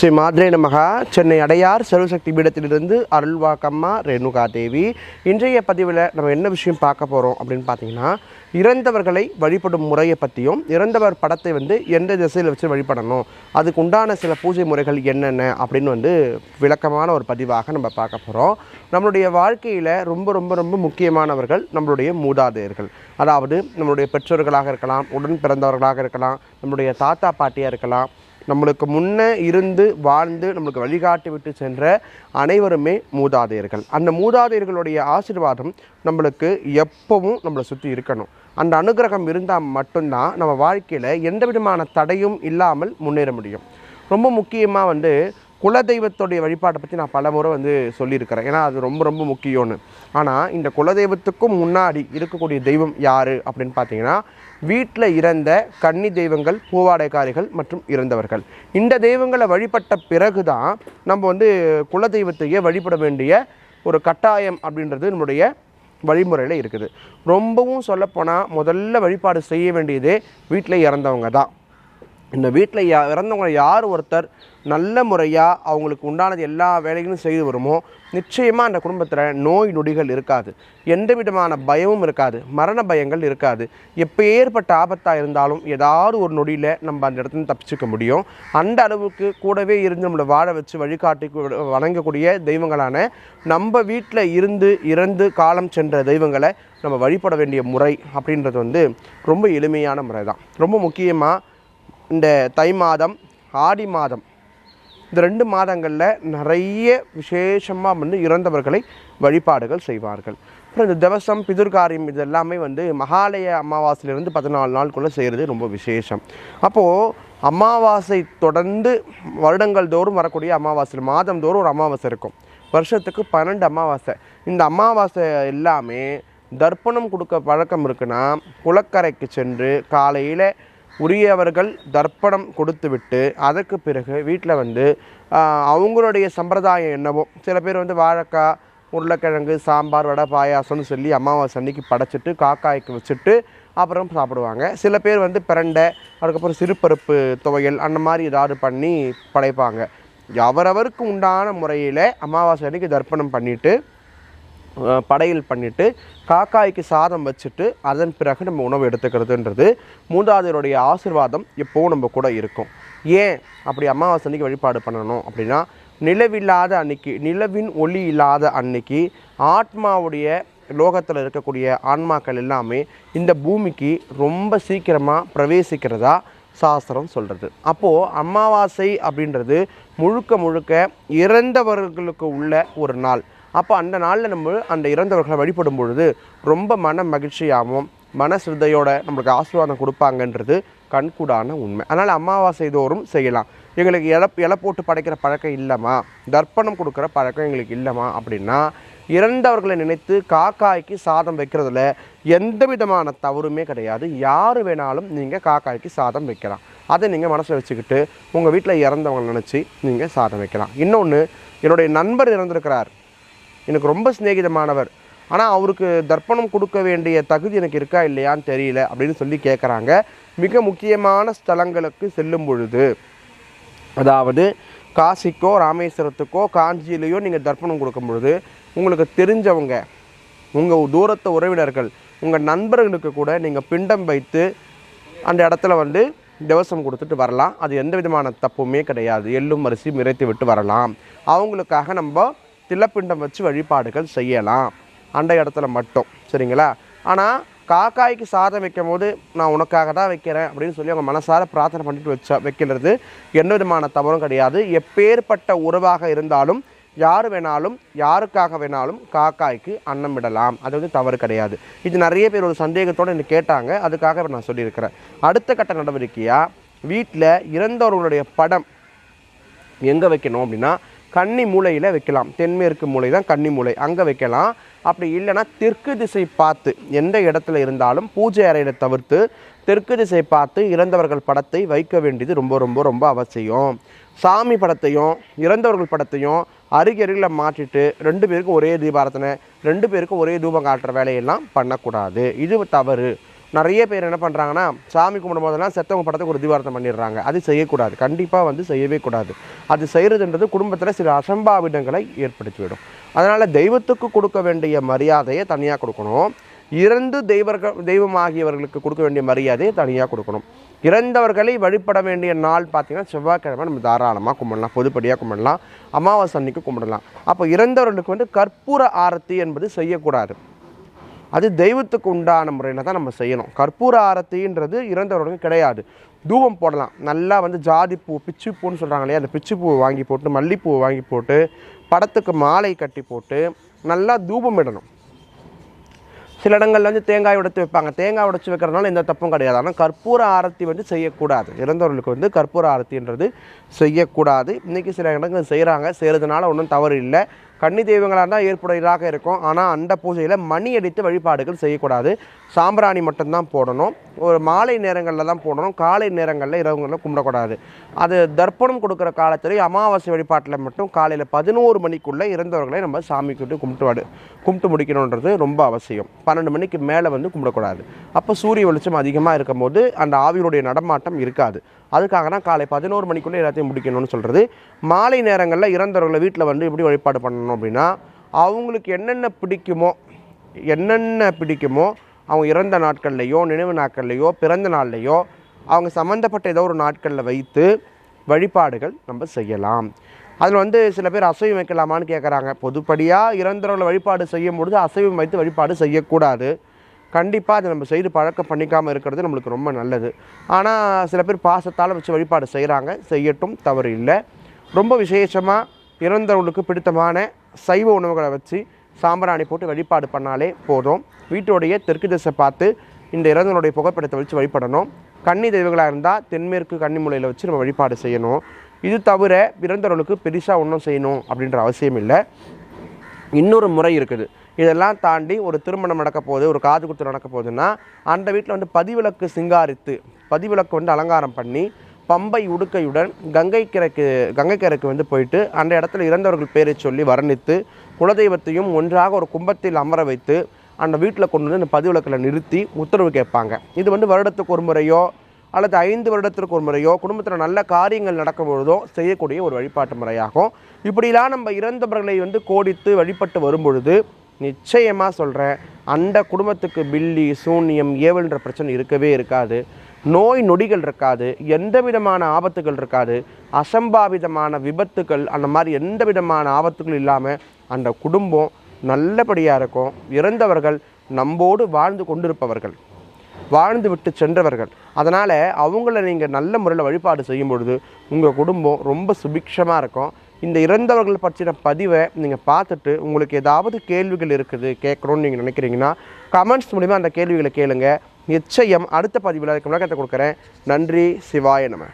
ஸ்ரீ மாத்ரே நமகா. சென்னை அடையார் சர்வசக்தி பீடத்திலிருந்து அருள்வாக்கம்மா ரேணுகா தேவி இன்றைய பதிவில் நம்ம என்ன விஷயம் பார்க்க போகிறோம் அப்படின்னு பார்த்தீங்கன்னா இறந்தவர்களை வழிபடும் முறையை பற்றியும் இறந்தவர் படத்தை வந்து எந்த திசையில் வச்சு வழிபடணும் அதுக்கு உண்டான சில பூஜை முறைகள் என்னென்ன அப்படின்னு வந்து விளக்கமான ஒரு பதிவாக நம்ம பார்க்க போகிறோம் நம்மளுடைய வாழ்க்கையில் ரொம்ப ரொம்ப ரொம்ப முக்கியமானவர்கள் நம்மளுடைய மூதாதையர்கள். அதாவது நம்மளுடைய பெற்றோர்களாக இருக்கலாம் உடன் பிறந்தவர்களாக இருக்கலாம் நம்மளுடைய தாத்தா பாட்டியாக இருக்கலாம் நம்மளுக்கு முன்னே இருந்து வாழ்ந்து நம்மளுக்கு வழிகாட்டி விட்டு சென்ற அனைவருமே மூதாதையர்கள். அந்த மூதாதையர்களுடைய ஆசீர்வாதம் நம்மளுக்கு எப்பவும் நம்மளை சுற்றி இருக்கணும். அந்த அனுகிரகம் இருந்தால் மட்டும்தான் நம்ம வாழ்க்கையில் எந்த விதமான தடையும் இல்லாமல் முன்னேற முடியும். ரொம்ப முக்கியமாக வந்து குலதெய்வத்துடைய வழிபாட்டை பற்றி நான் பல முறை வந்து சொல்லியிருக்கிறேன். ஏன்னா அது ரொம்ப ரொம்ப முக்கியம்னு. ஆனால் இந்த குலதெய்வத்துக்கும் முன்னாடி இருக்கக்கூடிய தெய்வம் யார் அப்படின்னு பார்த்தீங்கன்னா வீட்டில் இறந்த கன்னி தெய்வங்கள் பூவாடைக்காரிகள் மற்றும் இறந்தவர்கள். இந்த தெய்வங்களை வழிபட்ட பிறகு தான் நம்ம வந்து குலதெய்வத்தையே வழிபட வேண்டிய ஒரு கட்டாயம் அப்படின்றது நம்முடைய வழிமுறையில் இருக்குது. ரொம்பவும் சொல்லப்போனால் முதல்ல வழிபாடு செய்ய வேண்டியதே வீட்டில் இறந்தவங்க தான் இந்த வீட்டில் யா இறந்தவங்க யார் ஒருத்தர் நல்ல முறையாக அவங்களுக்கு உண்டானது எல்லா வேலைகளும் செய்து வருமோ நிச்சயமாக அந்த குடும்பத்தில் நோய் நொடிகள் இருக்காது. எந்த விதமான பயமும் இருக்காது. மரண பயங்கள் இருக்காது. எப்போ ஏற்பட்ட ஆபத்தாக இருந்தாலும் ஏதாவது ஒரு நொடியில் நம்ம அந்த இடத்துல தப்பிச்சுக்க முடியும். அந்த அளவுக்கு கூடவே இருந்து நம்மளை வாழ வச்சு வழிகாட்டி வணங்கக்கூடிய தெய்வங்களான நம்ம வீட்டில் இருந்து இறந்து காலம் சென்ற தெய்வங்களை நம்ம வழிபட வேண்டிய முறை அப்படின்றது வந்து ரொம்ப எளிமையான முறை தான் ரொம்ப முக்கியமாக இந்த தை மாதம் ஆடி மாதம் இந்த ரெண்டு மாதங்களில் நிறைய விசேஷமாக வந்து இறந்தவர்களை வழிபாடுகள் செய்வார்கள். அப்புறம் இந்த திவசம் பிதுர்காரியம் இது எல்லாமே வந்து மகாலய அமாவாசையிலிருந்து பதினாலு நாளுக்குள்ளே செய்கிறது ரொம்ப விசேஷம். அப்போது அமாவாசை தொடர்ந்து வருடங்கள் தோறும் வரக்கூடிய அமாவாசை மாதம் தோறும் ஒரு அமாவாசை இருக்கும். வருஷத்துக்கு பன்னெண்டு அமாவாசை. இந்த அமாவாசை எல்லாமே தர்ப்பணம் கொடுக்க பழக்கம் இருக்குன்னா குளக்கரைக்கு சென்று காலையில் உரியவர்கள் தர்ப்பணம் கொடுத்துவிட்டு அதற்கு பிறகு வீட்டில் வந்து அவங்களுடைய சம்பிரதாயம் என்னவோ சில பேர் வந்து வாழைக்காய் உருளைக்கிழங்கு சாம்பார் வடை பாயாசம்னு சொல்லி அமாவாசை அன்னைக்கு படைச்சிட்டு காக்காய்க்கு வச்சுட்டு அப்புறம் சாப்பிடுவாங்க. சில பேர் வந்து பிரண்டை அதுக்கப்புறம் சிறுபருப்பு துவையல் அந்த மாதிரி ஏதாவது பண்ணி படைப்பாங்க. அவரவருக்கு உண்டான முறையில் அமாவாசை அன்னைக்கு தர்ப்பணம் பண்ணிவிட்டு படையல் பண்ணிட்டு காக்காய்க்கு சாதம் வச்சுட்டு அதன் பிறகு நம்ம உணவு எடுத்துக்கிறதுன்றது மூதாதையருடைய ஆசிர்வாதம் எப்போவும் நம்ம கூட இருக்கும். ஏன் அப்படி அமாவாசை அன்னைக்கு வழிபாடு பண்ணணும் அப்படின்னா நிலவில்லாத அன்னைக்கு நிலவின் ஒளி இல்லாத அன்னைக்கு ஆத்மாவுடைய லோகத்தில் இருக்கக்கூடிய ஆன்மாக்கள் எல்லாமே இந்த பூமிக்கு ரொம்ப சீக்கிரமாக பிரவேசிக்கிறதா சாஸ்திரம் சொல்கிறது அப்போது அமாவாசை அப்படின்றது முழுக்க முழுக்க இறந்தவர்களுக்கு உள்ள ஒரு நாள். அப்போ அந்த நாளில் நம்ம அந்த இறந்தவர்களை வழிபடும் பொழுது ரொம்ப மன மகிழ்ச்சியாகவும் மன சிரத்தையோட நம்மளுக்கு ஆசீர்வாதம் கொடுப்பாங்கன்றது கண்கூடான உண்மை. அதனால் அமாவாசை தோறும் செய்யலாம். எங்களுக்கு இலை இலை போட்டு படைக்கிற பழக்கம் இல்லைம்மா. தர்ப்பணம் கொடுக்குற பழக்கம் எங்களுக்கு இல்லைம்மா அப்படின்னா இறந்தவர்களை நினைத்து காக்காய்க்கு சாதம் வைக்கிறதுல எந்த விதமான தவறுமே கிடையாது. யார் வேணாலும் நீங்கள் காக்காய்க்கு சாதம் வைக்கலாம். அதை நீங்கள் மனசில் வச்சுக்கிட்டு உங்கள் வீட்டில் இறந்தவங்களை நினச்சி நீங்கள் சாதம் வைக்கலாம். இன்னொன்று என்னுடைய நண்பர் இறந்திருக்கிறார். எனக்கு ரொம்ப சிநேகிதமானவர். ஆனால் அவருக்கு தர்ப்பணம் கொடுக்க வேண்டிய தகுதி எனக்கு இருக்கா இல்லையான்னு தெரியல அப்படின்னு சொல்லி கேட்குறாங்க மிக முக்கியமான ஸ்தலங்களுக்கு செல்லும் பொழுது அதாவது காசிக்கோ ராமேஸ்வரத்துக்கோ காஞ்சியிலையோ நீங்கள் தர்ப்பணம் கொடுக்கும் பொழுது உங்களுக்கு தெரிஞ்சவங்க உங்கள் தூரத்த உறவினர்கள் உங்கள் நண்பர்களுக்கு கூட நீங்கள் பிண்டம் வைத்து அந்த இடத்துல வந்து திவசம் கொடுத்துட்டு வரலாம். அது எந்த விதமான தப்புமே கிடையாது. எள்ளும் அரிசி மிரைத்து விட்டு வரலாம். அவங்களுக்காக நம்ம திலப்பிண்டம் வச்சு வழிபாடுகள் செய்யலாம். அந்த இடத்துல மட்டும். சரிங்களா? ஆனால் காக்காய்க்கு சாதம் வைக்கும் போது நான் உனக்காக தான் வைக்கிறேன் அப்படின்னு சொல்லி அவங்க மனசார பிரார்த்தனை பண்ணிட்டு வச்சா வைக்கிறது எந்த விதமான தவறும் கிடையாது. எப்பேற்பட்ட உறவாக இருந்தாலும் யார் வேணாலும் யாருக்காக வேணாலும் காக்காய்க்கு அன்னம் விடலாம். அது வந்து தவறு கிடையாது. இது நிறைய பேர் ஒரு சந்தேகத்தோடு என்னை கேட்டாங்க. அதுக்காக நான் சொல்லியிருக்கிறேன். அடுத்த கட்ட நடவடிக்கையாக வீட்டில் இறந்தவர்களுடைய படம் எங்கே வைக்கணும் அப்படின்னா கன்னி மூலையில் வைக்கலாம். தென்மேற்கு மூலை தான் கன்னி மூலை. அங்கே வைக்கலாம். அப்படி இல்லைன்னா தெற்கு திசை பார்த்து எந்த இடத்துல இருந்தாலும் பூஜை அறையில் தவிர்த்து தெற்கு திசை பார்த்து இறந்தவர்கள் படத்தை வைக்க வேண்டியது ரொம்ப ரொம்ப ரொம்ப அவசியம். சாமி படத்தையும் இறந்தவர்கள் படத்தையும் அருகருகில் மாற்றிட்டு ரெண்டு பேருக்கும் ஒரே தீபாரத்தனை ரெண்டு பேருக்கும் ஒரே தூபம் காட்டுற வேலையெல்லாம் பண்ணக்கூடாது. இது தவறு. நிறைய பேர் என்ன பண்ணுறாங்கன்னா சாமி கும்பிடும் போதெல்லாம் செத்தவங்க படத்துக்கு ஒரு தீபாரத்தம் பண்ணிடுறாங்க. அது செய்யக்கூடாது. கண்டிப்பாக வந்து செய்யவே கூடாது. அது செய்கிறதுன்றது குடும்பத்தில் சில அசம்பாவிதங்களை ஏற்படுத்திவிடும். அதனால் தெய்வத்துக்கு கொடுக்க வேண்டிய மரியாதையை தனியாக கொடுக்கணும். இறந்து தெய்வர்கள் தெய்வமாகியவர்களுக்கு கொடுக்க வேண்டிய மரியாதையை தனியாக கொடுக்கணும். இறந்தவர்களை வழிபட வேண்டிய நாள் பார்த்திங்கன்னா செவ்வாய்க்கிழமை நம்ம தாராளமாக கும்பிடலாம். பொதுப்படியாக கும்பிடலாம். அமாவாசை அன்னைக்கு கும்பிடலாம். அப்போ இறந்தவர்களுக்கு வந்து கற்பூர ஆரத்தி என்பது செய்யக்கூடாது. அது தெய்வத்துக்கு உண்டான முறையில் தான் நம்ம செய்யணும். கற்பூர ஆரத்தின்றது இறந்தவர்களுக்கு கிடையாது. தூபம் போடலாம். நல்லா வந்து ஜாதிப்பூ பூன்னு சொல்கிறாங்க இல்லையா? அந்த பிச்சு பூ வாங்கி போட்டு மல்லிப்பூ வாங்கி போட்டு படத்துக்கு மாலை கட்டி போட்டு நல்லா தூபம் இடணும். சில இடங்கள்ல வந்து தேங்காய் உடைத்து வைப்பாங்க. தேங்காய் உடைச்சி வைக்கிறதுனால எந்த தப்பும் கிடையாது. ஆனால் கற்பூர ஆரத்தி வந்து செய்யக்கூடாது. இறந்தவர்களுக்கு வந்து கற்பூர ஆரத்தின்றது செய்யக்கூடாது. இன்றைக்கி சில இடங்கள் செய்கிறாங்க செய்கிறதுனால ஒன்றும் தவறு இல்லை. கன்னி தெய்வங்களாக தான் ஏற்புடையதாக இருக்கும். ஆனால் அந்த பூஜையில் மணி அடித்து வழிபாடுகள் செய்யக்கூடாது. சாம்பிராணி மட்டும்தான் போடணும். ஒரு மாலை நேரங்களில் தான் போடணும். காலை நேரங்களில் இரவுங்களில் கும்பிடக்கூடாது. அது தர்ப்பணம் கொடுக்குற காலத்தில் அமாவாசை வழிபாட்டில் மட்டும் காலையில் பதினோரு மணிக்குள்ளே இறந்தவர்களை நம்ம சாமி கும்பிட்டு கும்பிட்டு வாடு கும்பிட்டு முடிக்கணுன்றது ரொம்ப அவசியம். பன்னெண்டு மணிக்கு மேலே வந்து கும்பிடக்கூடாது. அப்போ சூரிய வெளிச்சம் அதிகமாக இருக்கும்போது அந்த ஆவியுடைய நடமாட்டம் இருக்காது. அதுக்காக தான் காலை பதினோரு மணிக்குள்ளே எல்லாத்தையும் முடிக்கணும்னு சொல்கிறது மாலை நேரங்களில் இறந்தவர்களை வீட்டில் வந்து எப்படி வழிபாடு பண்ணணும் அப்படின்னா அவங்களுக்கு என்னென்ன பிடிக்குமோ என்னென்ன பிடிக்குமோ அவங்க இறந்த நாட்கள்லையோ நினைவு நாட்கள்லையோ பிறந்த நாள்லையோ அவங்க சம்மந்தப்பட்ட ஏதோ ஒரு நாட்களில் வைத்து வழிபாடுகள் நம்ம செய்யலாம். அதில் வந்து சில பேர் அசைவம் வைக்கலாமான்னு கேட்குறாங்க பொதுப்படியாக இறந்தவர்களை வழிபாடு செய்யும் பொழுது அசைவம் வைத்து வழிபாடு செய்யக்கூடாது. கண்டிப்பாக அதை நம்ம செய்து பழக்கம் பண்ணிக்காமல் இருக்கிறது நம்மளுக்கு ரொம்ப நல்லது. ஆனால் சில பேர் பாசத்தால் வச்சு வழிபாடு செய்கிறாங்க செய்யட்டும் தவறு இல்லை. ரொம்ப விசேஷமாக இறந்தவர்களுக்கு பிடித்தமான சைவ உணவுகளை வச்சு சாம்பிராணி போட்டு வழிபாடு பண்ணாலே போதும். வீட்டோடைய தெற்கு திசை பார்த்து இந்த இறந்தவனுடைய புகைப்படத்தை வச்சு வழிபடணும். கன்னி தெய்வங்களாக இருந்தால் தென்மேற்கு கன்னிமூலையில் வச்சு நம்ம வழிபாடு செய்யணும். இது தவிர பிறந்தவர்களுக்கு பெருசாக ஒன்றும் செய்யணும் அப்படின்ற அவசியம் இல்லை. இன்னொரு முறை இருக்குது. இதெல்லாம் தாண்டி ஒரு திருமணம் நடக்க போகுது ஒரு காது குத்து நடக்க போகுதுன்னா அந்த வீட்டில் வந்து பதிவிளக்கு சிங்காரித்து பதிவிளக்கு வந்து அலங்காரம் பண்ணி பம்பை உடுக்கையுடன் கங்கை கரைக்கு கங்கை கரைக்கு வந்து போயிட்டு அந்த இடத்துல இறந்தவர்கள் பேரை சொல்லி வர்ணித்து குலதெய்வத்தையும் ஒன்றாக ஒரு கும்பத்தில் அமர வைத்து அந்த வீட்டில் கொண்டு வந்து அந்த பதிவிளக்கில் நிறுத்தி உத்தரவு கேட்பாங்க. இது வந்து வருடத்துக்கு ஒரு முறையோ அல்லது ஐந்து வருடத்திற்கு ஒரு முறையோ குடும்பத்தில் நல்ல காரியங்கள் நடக்கும் பொழுதோ செய்யக்கூடிய ஒரு வழிபாட்டு முறையாகும். இப்படிலாம் நம்ம இறந்தவர்களை வந்து கோடித்து வழிபட்டு வரும்பொழுது நிச்சயமாக சொல்கிறேன் அந்த குடும்பத்துக்கு பில்லி சூன்யம் ஏவல்ன்ற பிரச்சனை இருக்கவே இருக்காது. நோய் நொடிகள் இருக்காது எந்த விதமான ஆபத்துகள் இருக்காது அசம்பாவிதமான விபத்துகள் அந்த மாதிரி எந்த விதமான ஆபத்துகள் இல்லாமல் அந்த குடும்பம் நல்லபடியாக இருக்கும். இறந்தவர்கள் நம்மோடு வாழ்ந்து கொண்டிருப்பவர்கள் வாழ்ந்து விட்டு சென்றவர்கள். அதனால் அவங்கள நீங்கள் நல்ல முறையில் வழிபாடு செய்யும் பொழுது உங்கள் குடும்பம் ரொம்ப சுபிக்ஷமாக இருக்கும். இந்த இறந்தவர்கள் பற்றின பதிவை நீங்கள் பார்த்துட்டு உங்களுக்கு ஏதாவது கேள்விகள் இருக்குது கேட்கணும்னு நீங்கள் நினைக்கிறீங்கன்னா கமெண்ட்ஸ் மூலிமா அந்த கேள்விகளை கேளுங்கள் நிச்சயம் அடுத்த பதிவில் அதுக்கு விளக்கத்தை கொடுக்குறேன். நன்றி சிவாய நம.